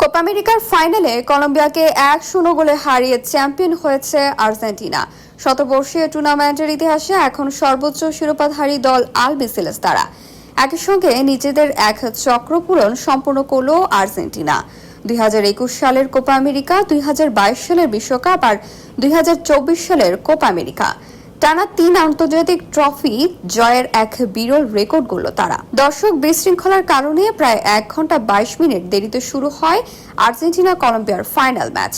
Copa আমেরিকার ফাইনালে কলম্বিয়াকে এক শূন্য গোলে হারিয়ে চ্যাম্পিয়ন হয়েছে আর্জেন্টিনা। শতবর্ষীয় টুর্নামেন্টের ইতিহাসে এখন সর্বোচ্চ শিরোপাধারী দল আলবিসেলেস তারা। একই সঙ্গে নিজেদের এক চক্র পূরণ সম্পূর্ণ করল আর্জেন্টিনা। দুই হাজার একুশ সালের কোপা আমেরিকা, দুই হাজার বাইশ সালের বিশ্বকাপ আর দুই হাজার চব্বিশ সালের কোপা আমেরিকা। টানা তিন আন্তর্জাতিক ট্রফি, জয়ের এক বিরল রেকর্ড গড়ল তারা। দর্শক বিশৃঙ্খলার কারণে প্রায় এক ঘণ্টা বাইশ মিনিট দেরিতে শুরু হয় আর্জেন্টিনা কলম্বিয়ার ফাইনাল ম্যাচ।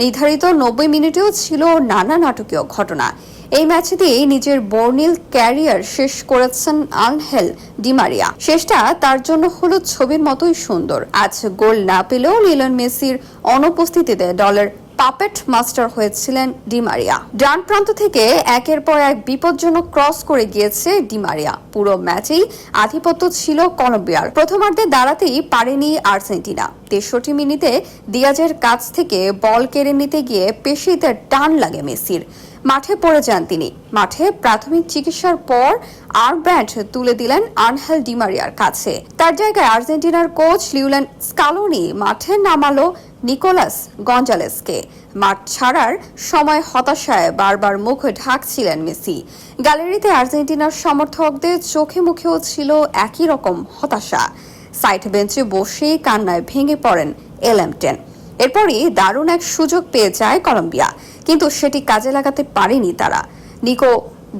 নির্ধারিত নব্বই মিনিটেও ছিল নানা নাটকীয় ঘটনা। এই ম্যাচে দিয়ে নিজের বর্ণিল ক্যারিয়ার শেষ করেছেন আনহেল ডিমারিয়া শেষটা তার জন্য হলো ছবির মতোই সুন্দর। আজ গোল না পেলেও লিলন মেসির অনুপস্থিতিতে দলের পাপেট মাস্টার হয়েছিলেন ডিমারিয়া ডান প্রান্ত থেকে একের পর এক বিপজ্জনক ক্রস করে গিয়েছে ডিমারিয়া পুরো ম্যাচেই আধিপত্য ছিল কলম্বিয়ার। প্রথমার্ধে দাঁড়াতেই পারেনি আর্জেন্টিনা। তেষট্টি মিনিটে দিয়াজের কাছ থেকে বল কেড়ে নিতে গিয়ে পেশিতে টান লাগে মেসির। মাঠে পড়ে যান তিনি। মাঠে প্রাথমিক চিকিৎসার পর আর ব্যান্ড তুলে দিলেন আনহেল ডিমারিয়ার কাছে। তার জায়গায় আর্জেন্টিনার কোচ লিউলেন স্কালোনি মাঠে নামালো নিকোলাস গঞ্জালেসকে। মাঠ ছাড়ার সময় হতাশায় বারবার মুখ ঢাকছিলেন মেসি। গ্যালারিতে আর্জেন্টিনার সমর্থকদের চোখে মুখেও ছিল একই রকম হতাশা। সাইড বেঞ্চে বসেই কান্নায় ভেঙে পড়েন এলএমটেন এরপরই দারুণ এক সুযোগ পেয়ে যায় কলম্বিয়া, কিন্তু সেটি কাজে লাগাতে পারেনি তারা। নিকো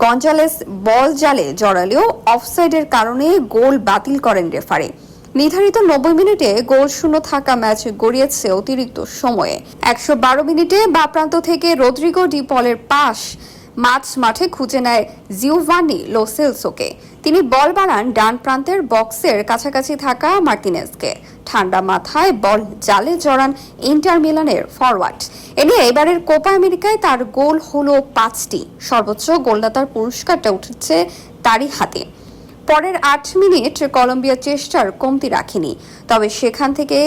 গঞ্জালেস বল জালে জড়ালেও অফসাইডের কারণে গোল বাতিল করেন রেফারি। নির্ধারিত নব্বই মিনিটে গোল শূন্য থাকা ম্যাচ গড়িয়েছে অতিরিক্ত সময়ে। একশো বারো মিনিটে বা প্রান্ত থেকে রদ্রিগো ডি পলের পাস মাঝ মাঠে খুঁজে নেয় জিওভানি লোসেলসোকে তিনি বল বাড়ান ডান প্রান্তের বক্সের কাছাকাছি থাকা মার্টিনেসকে ঠান্ডা মাথায় বল জালে জড়ান ইন্টার মিলানের ফরওয়ার্ড। এ নিয়ে এবারের কোপা আমেরিকায় তার গোল হলো পাঁচটি। সর্বোচ্চ গোলদাতার পুরস্কারটা উঠেছে তারই হাতে। পরের আট মিনিট কলম্বিয়া চেষ্টার কমতি রাখেনি, তবে সেখান থেকে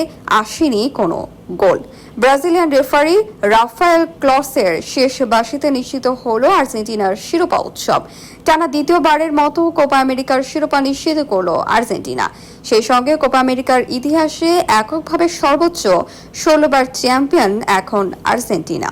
আসেনি কোনো গোল। ব্রাজিলিয়ান রেফারি রাফায়েল ক্লসের শেষ বাসিতে নিশ্চিত হলো আর্জেন্টিনার শিরোপা উৎসব। টানা দ্বিতীয়বারের মতো কোপা আমেরিকার শিরোপা নিশ্চিত করল আর্জেন্টিনা। সেই সঙ্গে কোপা আমেরিকার ইতিহাসে এককভাবে সর্বোচ্চ ষোলোবার চ্যাম্পিয়ন এখন আর্জেন্টিনা।